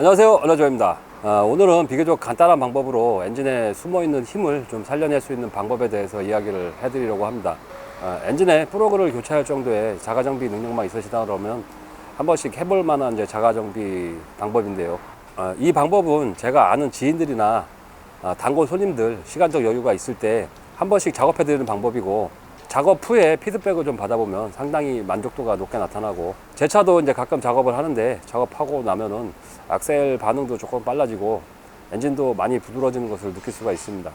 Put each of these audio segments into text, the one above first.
안녕하세요. 얼라조입니다. 아, 오늘은 비교적 간단한 방법으로 엔진에 숨어있는 힘을 좀 살려낼 수 있는 방법에 대해서 이야기를 해드리려고 합니다. 아, 엔진에 프로그를 교체할 정도의 자가정비 능력만 있으시다 그러면 한 번씩 해볼 만한 이제 자가정비 방법인데요. 아, 이 방법은 제가 아는 지인들이나 아, 단골 손님들 시간적 여유가 있을 때 한 번씩 작업해 드리는 방법이고 작업 후에 피드백을 좀 받아보면 상당히 만족도가 높게 나타나고 제 차도 이제 가끔 작업을 하는데 작업하고 나면은 악셀 반응도 조금 빨라지고 엔진도 많이 부드러워지는 것을 느낄 수가 있습니다.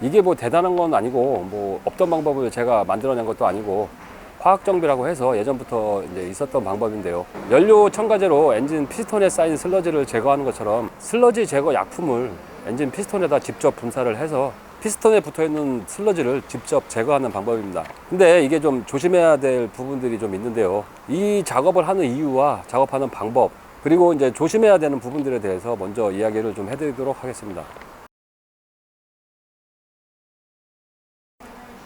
이게 뭐 대단한 건 아니고 뭐 없던 방법을 제가 만들어낸 것도 아니고 화학 정비라고 해서 예전부터 이제 있었던 방법인데요. 연료 첨가제로 엔진 피스톤에 쌓인 슬러지를 제거하는 것처럼 슬러지 제거 약품을 엔진 피스톤에다 직접 분사를 해서 피스톤에 붙어 있는 슬러지를 직접 제거하는 방법입니다. 근데 이게 좀 조심해야 될 부분들이 좀 있는데요. 이 작업을 하는 이유와 작업하는 방법, 그리고 이제 조심해야 되는 부분들에 대해서 먼저 이야기를 좀 해드리도록 하겠습니다.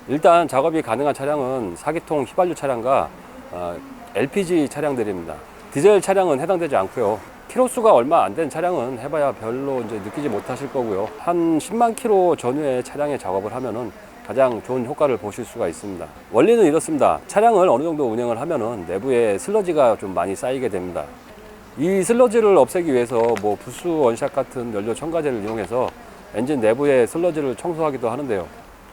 일단 작업이 가능한 차량은 4기통 휘발유 차량과 어, LPG 차량들입니다. 디젤 차량은 해당되지 않고요. 키로수가 얼마 안 된 차량은 해봐야 별로 이제 느끼지 못하실 거고요. 한 10만 킬로 전후의 차량의 작업을 하면은 가장 좋은 효과를 보실 수가 있습니다. 원리는 이렇습니다. 차량을 어느 정도 운행을 하면은 내부에 슬러지가 좀 많이 쌓이게 됩니다. 이 슬러지를 없애기 위해서 뭐 부스 원샷 같은 연료 첨가제를 이용해서 엔진 내부의 슬러지를 청소하기도 하는데요.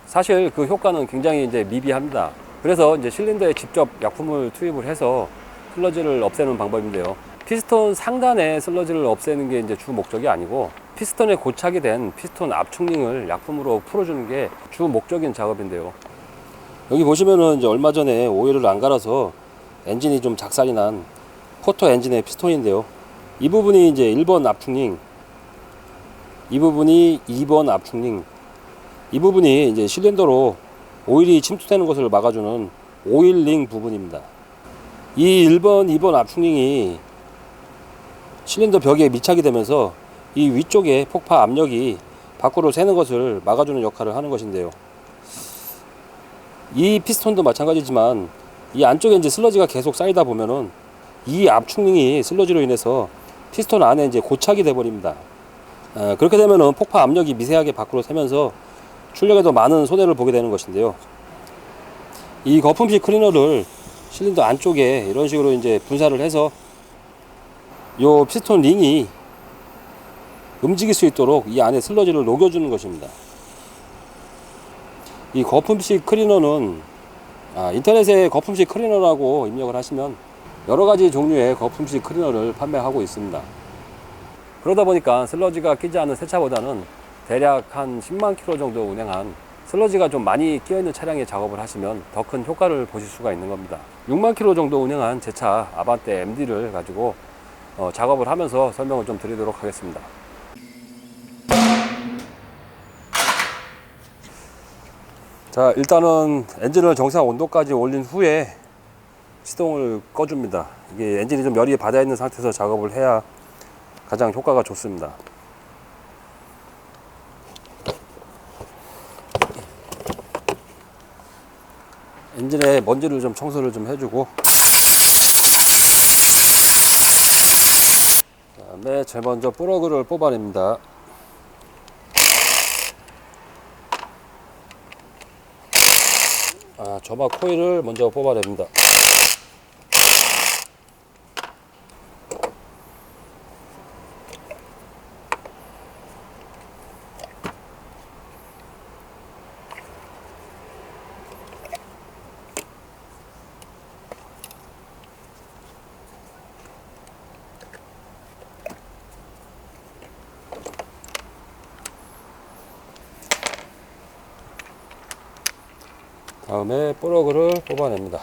사실 그 효과는 굉장히 이제 미비합니다. 그래서 이제 실린더에 직접 약품을 투입을 해서 슬러지를 없애는 방법인데요. 피스톤 상단에 슬러지를 없애는 게 이제 주 목적이 아니고 피스톤에 고착이 된 피스톤 압축링을 약품으로 풀어주는 게 주 목적인 작업인데요. 여기 보시면은 이제 얼마 전에 오일을 안 갈아서 엔진이 좀 작살이 난 포터 엔진의 피스톤인데요. 이 부분이 이제 1번 압축링, 이 부분이 2번 압축링, 이 부분이 이제 실린더로 오일이 침투되는 것을 막아주는 오일링 부분입니다. 이 1번, 2번 압축링이 실린더 벽에 밀착이 되면서 이 위쪽에 폭파 압력이 밖으로 새는 것을 막아주는 역할을 하는 것인데요. 이 피스톤도 마찬가지지만 이 안쪽에 이제 슬러지가 계속 쌓이다 보면은 이 압축링이 슬러지로 인해서 피스톤 안에 이제 고착이 돼 버립니다. 어, 그렇게 되면은 폭파 압력이 미세하게 밖으로 새면서 출력에도 많은 손해를 보게 되는 것인데요. 이 거품식 클리너를 실린더 안쪽에 이런 식으로 이제 분사를 해서 요 피스톤 링이 움직일 수 있도록 이 안에 슬러지를 녹여주는 것입니다. 이 거품식 클리너는 아, 인터넷에 거품식 클리너라고 입력을 하시면 여러 가지 종류의 거품식 클리너를 판매하고 있습니다. 그러다 보니까 슬러지가 끼지 않은 새 차보다는 대략 한 10만 킬로 정도 운행한 슬러지가 좀 많이 끼어있는 차량에 작업을 하시면 더 큰 효과를 보실 수가 있는 겁니다. 6만 킬로 정도 운행한 제 차 아반떼 MD를 가지고 어, 작업을 하면서 설명을 좀 드리도록 하겠습니다. 자, 일단은 엔진을 정상 온도까지 올린 후에 시동을 꺼줍니다. 이게 엔진이 좀 열이 받아 있는 상태에서 작업을 해야 가장 효과가 좋습니다. 엔진에 먼지를 좀 청소를 좀 해주고 다음에 제일 먼저 플러그를 뽑아냅니다. 아, 점화 코일을 먼저 뽑아냅니다. 다음에 플러그를 뽑아냅니다.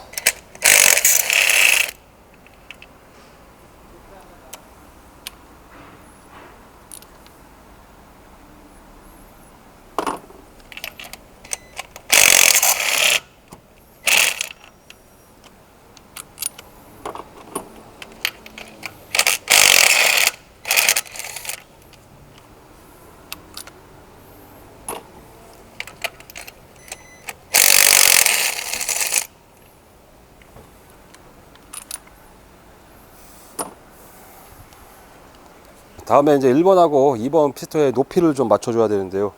다음에 이제 1번하고 2번 피스톤의 높이를 좀 맞춰줘야 되는데요.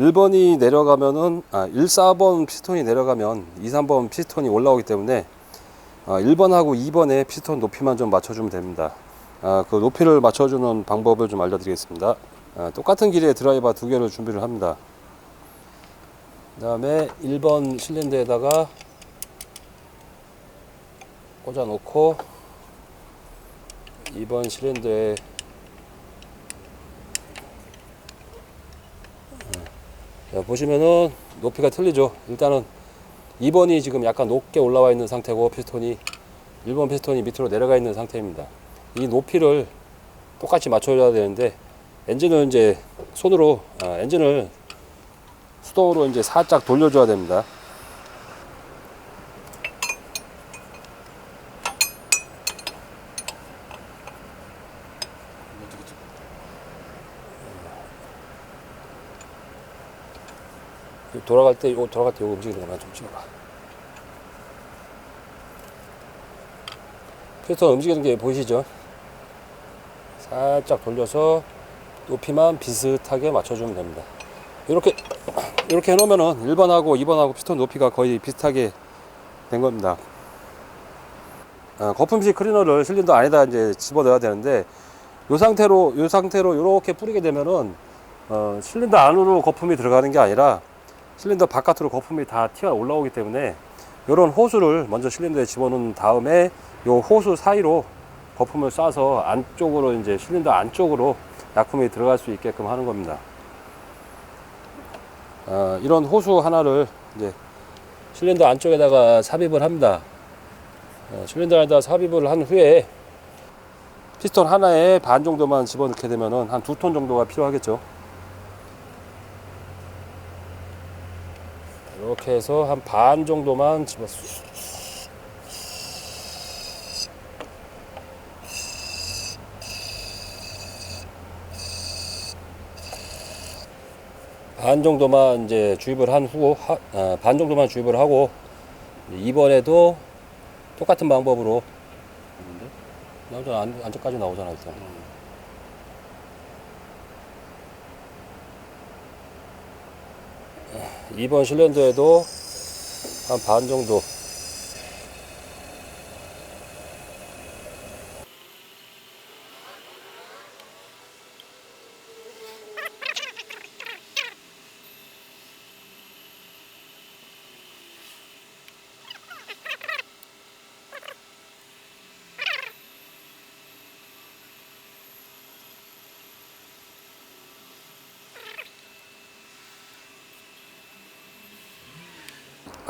1번이 내려가면은, 아, 1, 4번 피스톤이 내려가면 2, 3번 피스톤이 올라오기 때문에 아, 1번하고 2번의 피스톤 높이만 좀 맞춰주면 됩니다. 아, 그 높이를 맞춰주는 방법을 좀 알려드리겠습니다. 아, 똑같은 길이의 드라이버 두 개를 준비를 합니다. 그 다음에 1번 실린더에다가 꽂아 놓고 2번 실린더에 보시면은 높이가 틀리죠. 일단은 2번이 지금 약간 높게 올라와 있는 상태고 피스톤이 1번 피스톤이 밑으로 내려가 있는 상태입니다. 이 높이를 똑같이 맞춰줘야 되는데 엔진을 이제 손으로 아, 엔진을 수동으로 이제 살짝 돌려줘야 됩니다. 돌아갈 때 이거 돌아갈 때 이거 움직이는 거만 좀 찍어봐. 피스톤 움직이는 게 보이시죠? 살짝 돌려서 높이만 비슷하게 맞춰주면 됩니다. 이렇게 이렇게 해놓으면은 1번하고 2번하고 피스톤 높이가 거의 비슷하게 된 겁니다. 아, 거품식 클리너를 실린더 안에다 이제 집어넣어야 되는데 이 상태로 이 상태로 이렇게 뿌리게 되면은 어, 실린더 안으로 거품이 들어가는 게 아니라 실린더 바깥으로 거품이 다 튀어 올라오기 때문에 이런 호수를 먼저 실린더에 집어넣은 다음에 이 호수 사이로 거품을 쏴서 안쪽으로 이제 실린더 안쪽으로 약품이 들어갈 수 있게끔 하는 겁니다. 아, 이런 호수 하나를 이제 실린더 안쪽에다가 삽입을 합니다. 어, 실린더 안에다 삽입을 한 후에 피스톤 하나에 반 정도만 집어넣게 되면은 한 두 톤 정도가 필요하겠죠. 이렇게 해서 한 반 정도만 집었어. 반 정도만 이제 주입을 한 후, 하- 아, 반 정도만 주입을 하고 이번에도 똑같은 방법으로 나오잖아 안, 안쪽까지 나오잖아 일단. 2번 실린더에도 한 반 정도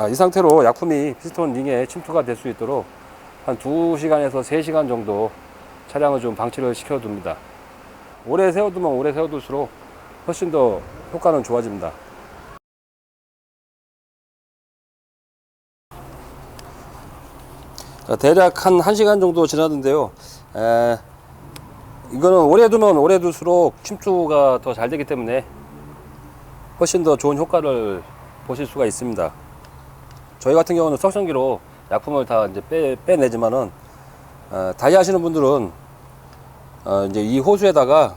아, 이 상태로 약품이 피스톤 링에 침투가 될 수 있도록 한 2시간에서 3시간 정도 차량을 좀 방치를 시켜둡니다. 오래 세워두면 오래 세워둘수록 훨씬 더 효과는 좋아집니다. 자, 대략 한 1시간 정도 지났는데요. 에, 이거는 오래 두면 오래 둘수록 침투가 더 잘 되기 때문에 훨씬 더 좋은 효과를 보실 수가 있습니다. 저희 같은 경우는 석션기로 약품을 다 이제 빼, 빼내지만은 어, 다이 하시는 분들은 어, 이제 이 호수에다가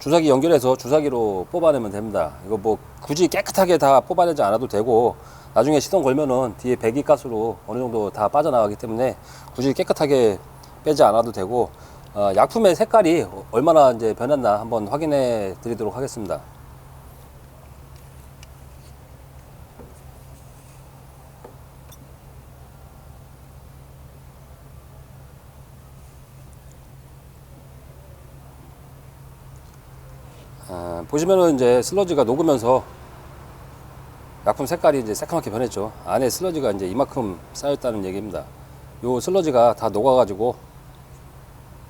주사기 연결해서 주사기로 뽑아내면 됩니다. 이거 뭐 굳이 깨끗하게 다 뽑아내지 않아도 되고 나중에 시동 걸면은 뒤에 배기가스로 어느 정도 다 빠져나가기 때문에 굳이 깨끗하게 빼지 않아도 되고 어, 약품의 색깔이 얼마나 이제 변했나 한번 확인해 드리도록 하겠습니다. 아, 보시면은 이제 슬러지가 녹으면서 약품 색깔이 이제 새카맣게 변했죠. 안에 슬러지가 이제 이만큼 쌓였다는 얘기입니다. 요 슬러지가 다 녹아가지고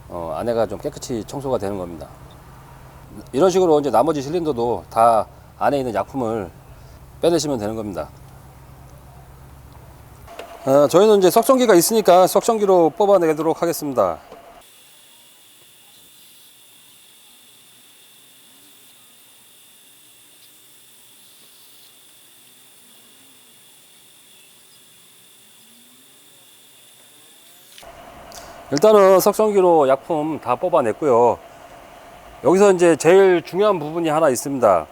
어, 안에가 좀 깨끗이 청소가 되는 겁니다. 이런 식으로 이제 나머지 실린더도 다 안에 있는 약품을 빼내시면 되는 겁니다. 어, 저희는 이제 석션기가 있으니까 석션기로 뽑아내도록 하겠습니다. 일단은 석성기로 약품 다 뽑아냈고요. 여기서 이제 제일 중요한 부분이 하나 있습니다.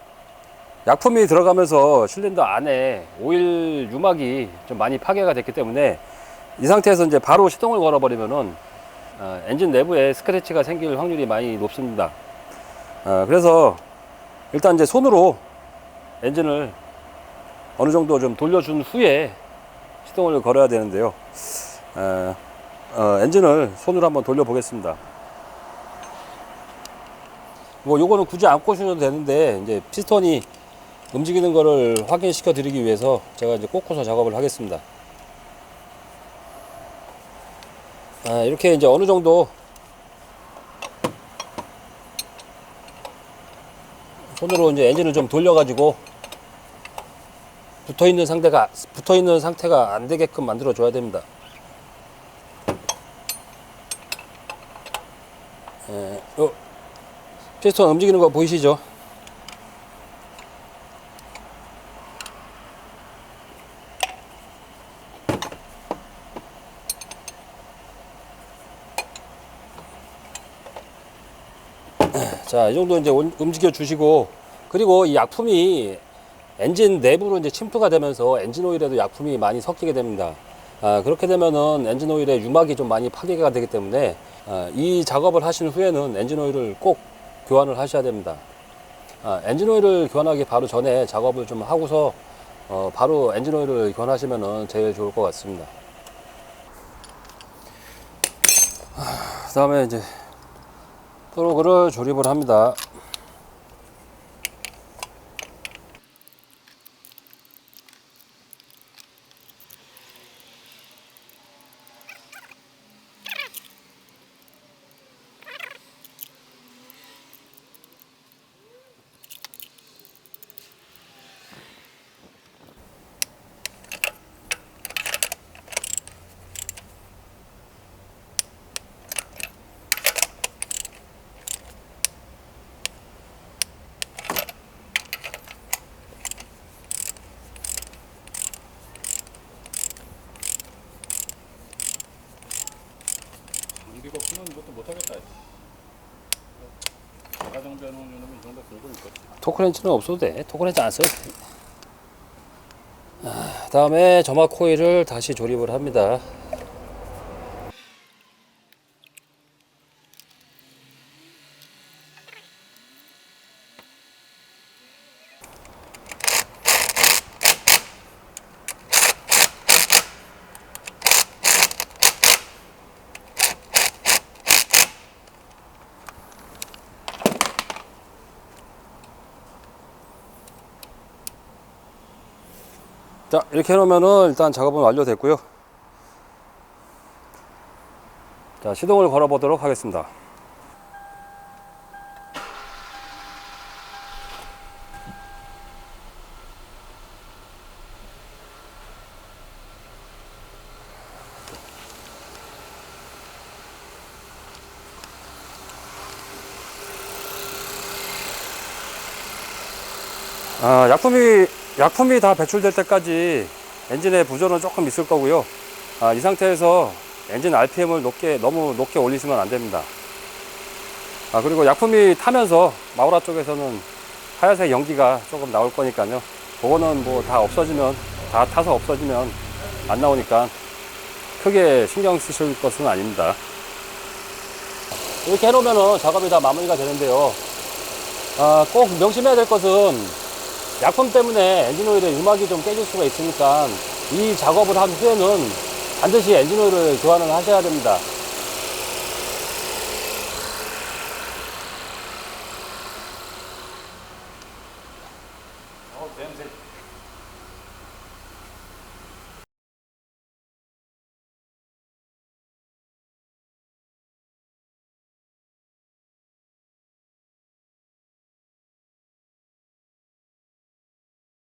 약품이 들어가면서 실린더 안에 오일 유막이 좀 많이 파괴가 됐기 때문에 이 상태에서 이제 바로 시동을 걸어버리면은 어, 엔진 내부에 스크래치가 생길 확률이 많이 높습니다. 어, 그래서 일단 이제 손으로 엔진을 어느 정도 좀 돌려준 후에 시동을 걸어야 되는데요. 어, 어, 엔진을 손으로 한번 돌려보겠습니다. 뭐 요거는 굳이 안 꽂으셔도 되는데 이제 피스톤이 움직이는 거를 확인시켜 드리기 위해서 제가 이제 꽂고서 작업을 하겠습니다. 아, 이렇게 이제 어느 정도 손으로 이제 엔진을 좀 돌려가지고 붙어 있는 상태가 붙어 있는 상태가 안 되게끔 만들어 줘야 됩니다. 예, 요 피스톤 움직이는 거 보이시죠? 자, 이 정도 이제 온- 움직여 주시고, 그리고 이 약품이 엔진 내부로 이제 침투가 되면서 엔진 오일에도 약품이 많이 섞이게 됩니다. 아, 그렇게 되면은 엔진 오일의 유막이 좀 많이 파괴가 되기 때문에 아, 이 작업을 하신 후에는 엔진 오일을 꼭 교환을 하셔야 됩니다. 아, 엔진 오일을 교환하기 바로 전에 작업을 좀 하고서 어, 바로 엔진 오일을 교환하시면은 제일 좋을 것 같습니다. 그 다음에 이제 프로그를 조립을 합니다. 장비가 없으면 이것도 못하겠다. 자가 정비해 놓은 놈이 이 정도 들고 있거든. 토크렌치는 없어도 돼. 토크렌치 안 써도 돼. 아, 다음에 점화 코일을 다시 조립을 합니다. 자, 이렇게 해놓으면은 일단 작업은 완료됐고요. 자, 시동을 걸어 보도록 하겠습니다. 아, 약품이 약품이 다 배출될 때까지 엔진의 부조는 조금 있을 거고요. 아, 이 상태에서 엔진 RPM을 높게 너무 높게 올리시면 안 됩니다. 아, 그리고 약품이 타면서 마우라 쪽에서는 하얀색 연기가 조금 나올 거니까요. 그거는 뭐 다 없어지면 다 타서 없어지면 안 나오니까 크게 신경 쓰실 것은 아닙니다. 이렇게 해놓으면 작업이 다 마무리가 되는데요. 아, 꼭 명심해야 될 것은 약품 때문에 엔진 오일의 유막이 좀 깨질 수가 있으니까 이 작업을 한 후에는 반드시 엔진 오일을 교환을 하셔야 됩니다.